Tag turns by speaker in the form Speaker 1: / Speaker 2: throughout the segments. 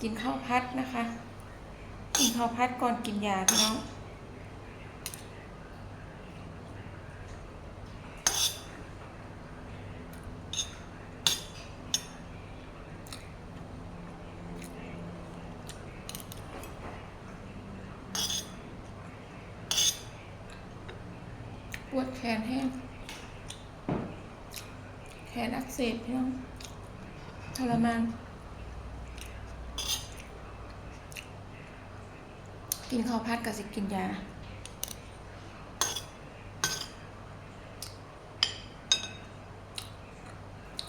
Speaker 1: กินข้าวพัดนะคะ กินข้าวพัดก่อนกินยาพี่น้องปวดแขนแห้ง แขนอักเสบพี่น้องทรมาน กินข้าวพัดกับสิกินยา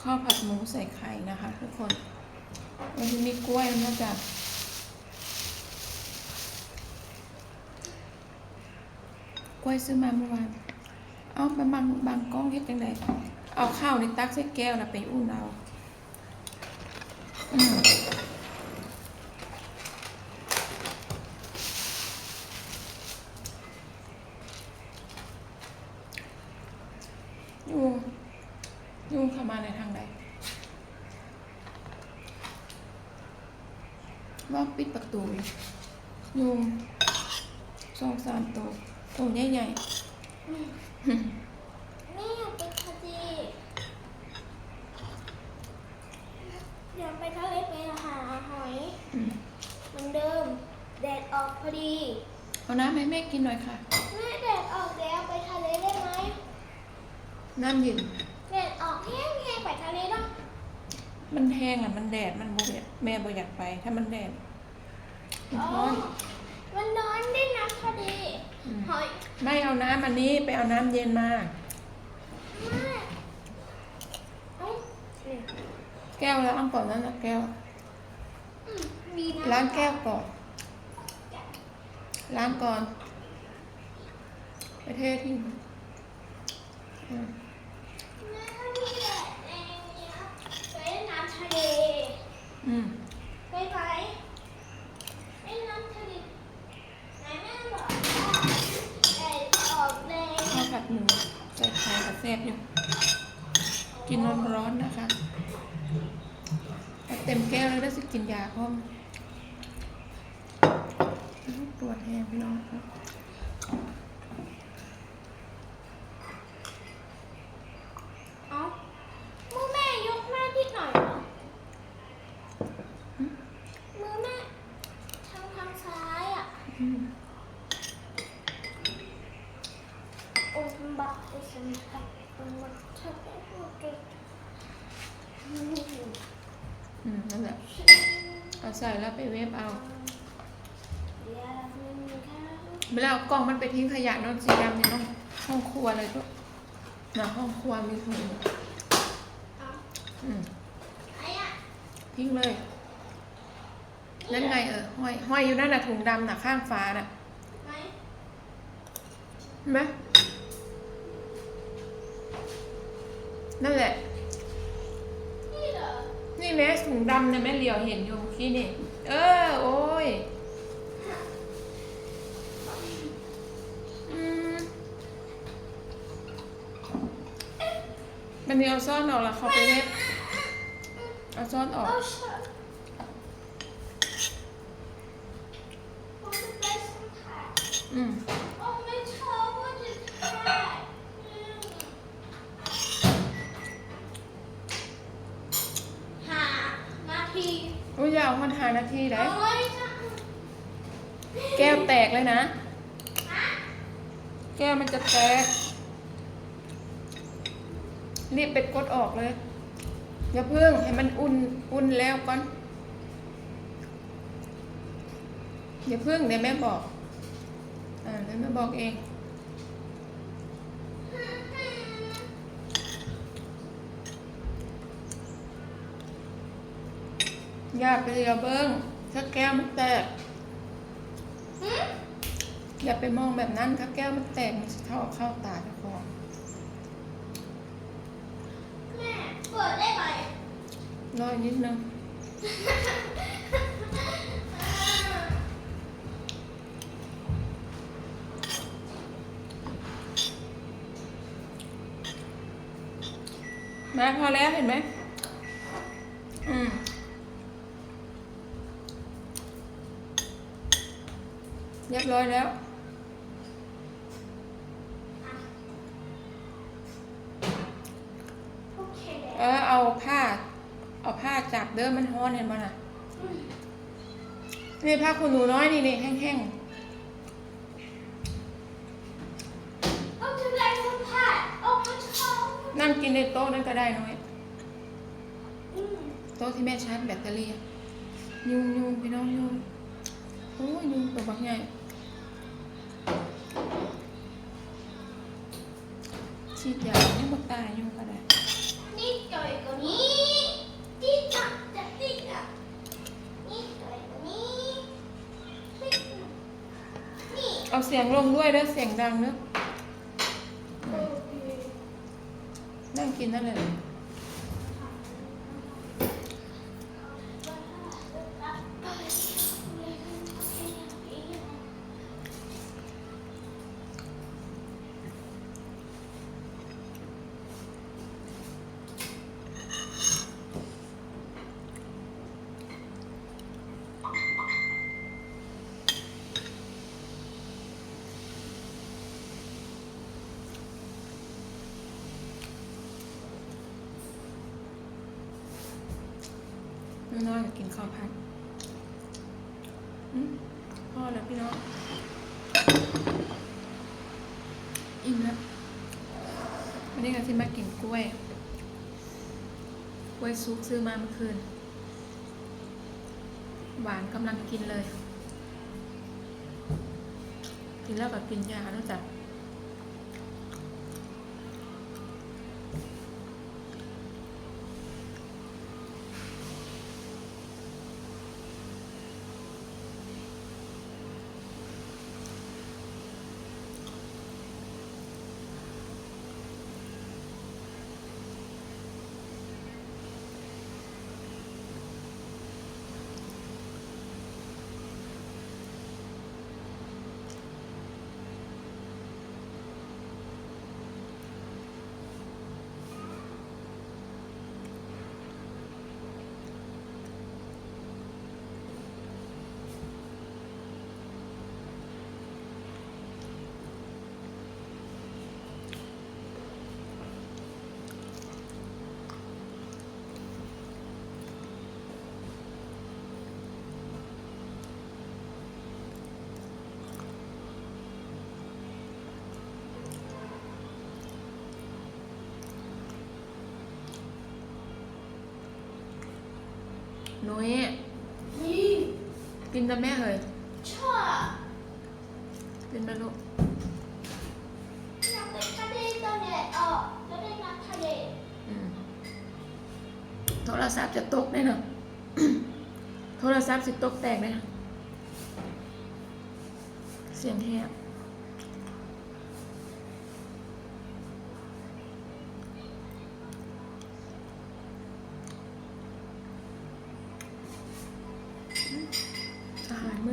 Speaker 1: ข้าวผัดหมูใส่ไข่นะคะทุกคนวันนี้มีกล้วยนะจ๊ะกล้วยซื้อมาเมื่อวาน เอาไปบางบางกล้องเฮ็ดจังไดเอาข้าวในตักใส่แก้วแล้วไปอุ่นเอาอืมยุงยุงเข้ามาในทางใดว่าปิดประ ตูอยู่ยุงสองสามตัวตัวใหญ่ๆ
Speaker 2: แม่อยากไปทะเลอยากไปทะเลไปหาหอย
Speaker 1: อืม
Speaker 2: เหมือนเดิม แดดออกพอดี
Speaker 1: เอาน้ำให้แม่กินหน่อยค่ะ
Speaker 2: แม่แดดออกแล้วไปทะเลได้ไหม
Speaker 1: น้ำเย็น
Speaker 2: แดดออกแห้งแห้งไปทะเลได้
Speaker 1: มันแห้งอะ มันแดด มันบ่อยากแม่บ่อยากไป ถ้ามันแดดมัน
Speaker 2: อ๋อ
Speaker 1: ร้อน
Speaker 2: มันนอนได้นะพอดี
Speaker 1: ม
Speaker 2: หอย
Speaker 1: ไม่เอาน้ำอันนี้ไปเอาน้ำเย็นมา
Speaker 2: แม่เอ้านี่
Speaker 1: แก้วแล้วอังก่อนนั้นนะแก้ว
Speaker 2: อืมมีน้ำ
Speaker 1: ล้างแก้วก่อน ล้างก่อนไปเททิ้งอืม
Speaker 2: แม่ถ้ามีแดดแรงเนี้ยไปเล่นน้ำทะเล
Speaker 1: อืม
Speaker 2: ไปไหมเล่นน้ำทะเลไหนแม่บอกว่าแดดออกแรง
Speaker 1: ข้าวผัดหมูใส่ไข่กับแซ่บอยู่กินร้อนๆนะคะเต็มแก้วแล้วได้สิกินยาพร้อมปวดแห้งพี่น้อง
Speaker 2: เอ้ามือแม่ยกหน้าที่หน่อยเหรอมือแม่ทางทางซ้ายอะ
Speaker 1: อืม
Speaker 2: โอ้ยบักไอ้สันตักมันมันชอบไอ้พวกเด็ก
Speaker 1: อืมนั่นแหละ เอา ใส่แล้วไปเวฟเอา
Speaker 2: เดี๋ยวมันมีข้าว
Speaker 1: เวลาเอากล่องมันไปทิ้งขยะเนอนสีดำเนี่ยเน้องห้องครัวเลยก็นะห้องครัวมีถุง
Speaker 2: เอา
Speaker 1: อืม
Speaker 2: ไอ้อะ
Speaker 1: ทิ้งเลยนั่นไงเออห้อยห้อยอยู่นั่นน่ะถุงดำน่ะข้างฟ้าน่ะ
Speaker 2: ไหม
Speaker 1: เห็นไหมนั่นแหละ
Speaker 2: นี่เหรอ
Speaker 1: นี่แม่ถุงดำเนี่ยแม่เหลียวเห็นอยู่เมื่นี่ เออ โอ้ยอมันนี่เอาซ่อนออกล้วเขาไปเว็บเอาซ่อนออก
Speaker 2: อืมชอบว่าจะถ่ายอืมหานาที
Speaker 1: อุ้ยยาวมันหานาทีได้
Speaker 2: โอ้ยจ้ะ
Speaker 1: แก้วแตกเลยนะ
Speaker 2: ฮะ
Speaker 1: แก้วมันจะแตก รีบไปกดออกเลยอย่าเพิ่งให้มันอุ่นอุ่นแล้วก่อนอย่าเพิ่งเดี๋ยวแม่บอก อ่าเดี๋ยวแม่บอกเอง อย่าไปเรียเบิ้งถ้าแก้วมันแตก
Speaker 2: หืม
Speaker 1: อย่าไปมองแบบนั้นถ้าแก้วมันแตกมันจะเข้าเข้าตาเจ้าของ
Speaker 2: แม่เปิดได้ไหม
Speaker 1: รออีกนิดนึงมาพอแล้วเห็นไหม อืม เรียบร้อยแล้ว
Speaker 2: โอเค
Speaker 1: เออเอาผ้า เอาผ้าจับเด้อมันฮ้อนเห็นบ่น่ะนี่ผ้าคุณหนูน้อยนี่นี่แห้ง
Speaker 2: เอาจะได้คนผ่านเอาไปท้อง
Speaker 1: ๆนั่งกินในโต๊ะนั่นก็ได้น้อย
Speaker 2: อืม
Speaker 1: โต๊ะที่แม่ชาร์จแบตเตอรี่อะยุงยุงพี่น้องยุง โอ้ยยุงตัวบักใหญ่ฉีดยาให้บักตายยุงก็ได้
Speaker 2: นี่จ่อยกว่านี้ติ๊กตักจะติ๊กตักนี่จ่อยกว่านี้ติ๊กตักนี่
Speaker 1: เอาเสียงลงด้วยเด้อเสียงดังเด้อ
Speaker 2: โอเค
Speaker 1: นั่งกินนั่นเลย พ่อแล้วพี่น้องอิ่มแล้ววันนี้ก็ที่มากินกล้วย กล้วยซุกซื้อมาเมื่อคืน หวานกำลังกินเลย กินแล้วก็กินยาแล้วจ้ะ นุ้ย
Speaker 2: นี่
Speaker 1: กินแต่แม่เลย
Speaker 2: ชอบ
Speaker 1: กินไปลูก
Speaker 2: อยากเป็นทะเลตอนเด็กออกแล้วได้น้ำทะเล
Speaker 1: โทรศัพท์จะตกได้เนาะโทรศัพท์สิตกแตกได้เนาะเสียงแหบ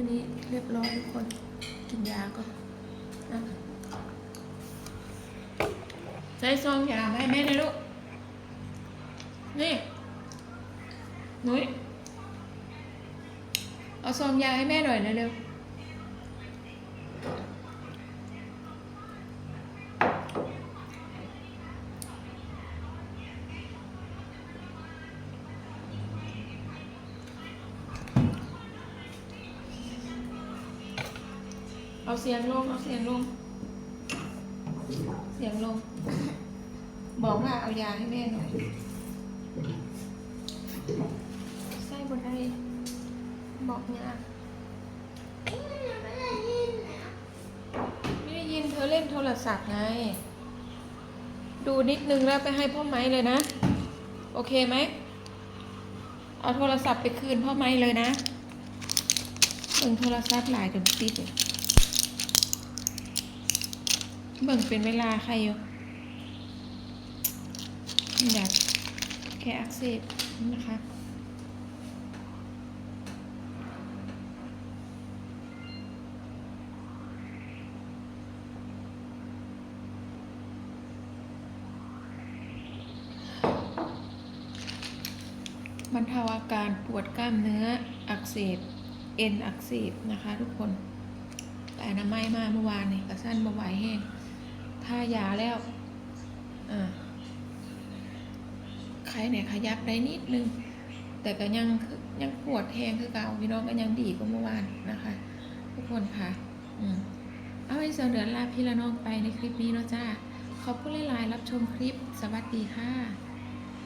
Speaker 1: อาหารมื้อนี้เรียบร้อยทุกคน กินยาก็นใส่ซองยาให้แม่เลยลูก นี่หนุ้ยเอาซองยาให้แม่หน่อยนะเร็ว เอาเสียงลง เอาเสียงลง เสียงลง บอกว่าเอายาให้แม่หน่อย ใส่บนได้บอกเนี่ย
Speaker 2: อืมไม่ได้ยิน
Speaker 1: ไม่ได้ยินเธอเล่นโทรศัพท์ไง ดูนิดนึงแล้วไปให้พ่อไม้เลยนะ โอเคไหม เอาโทรศัพท์ไปคืนพ่อไม้เลยนะเบิ่งโทรศัพท์หลายจนติดเลย เบิ่งเป็นเวลาใครอยู่อยากแค่อักเสบนะคะบรรเทาอาการปวดกล้ามเนื้ออักเสบ เอ็นอักเสบนะคะทุกคน แต่นามัยมาเมื่อวานนี่กระสั้นบ่ไหวแห้ง ท่ายาแล้วอ่าใครเนี่ยขยับได้นิดนึง แต่ก็ยังยังปวดแทงคือเก่าพี่น้องก็ยังดีกว่าเมื่อวานนะคะ ทุกคนค่ะอืมเอาไว้เสนอลาพี่ละน้องไปในคลิปนี้เนาะจ้าขอบคุณหลายๆรับชมคลิปสวัสดีค่ะ